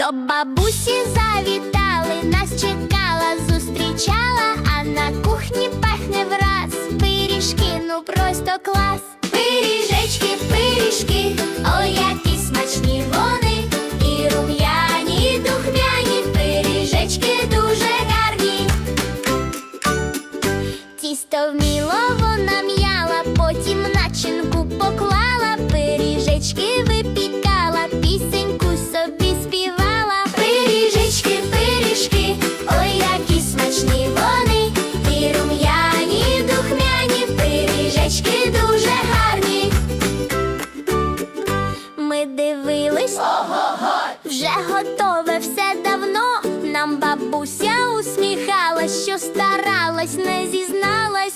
До бабусі завітали, нас чекала, зустрічала, а на кухні пахне враз пиріжки, ну просто клас. Пиріжечки, пиріжки, о які смачні вони, і рум'яні, і духмяні пиріжечки дуже гарні. Тісто вміло вона м'яла, потім начинку поклала, пиріжечки вирішили. Вже готове все давно. Нам бабуся усміхалась, що старалась, не зізналась.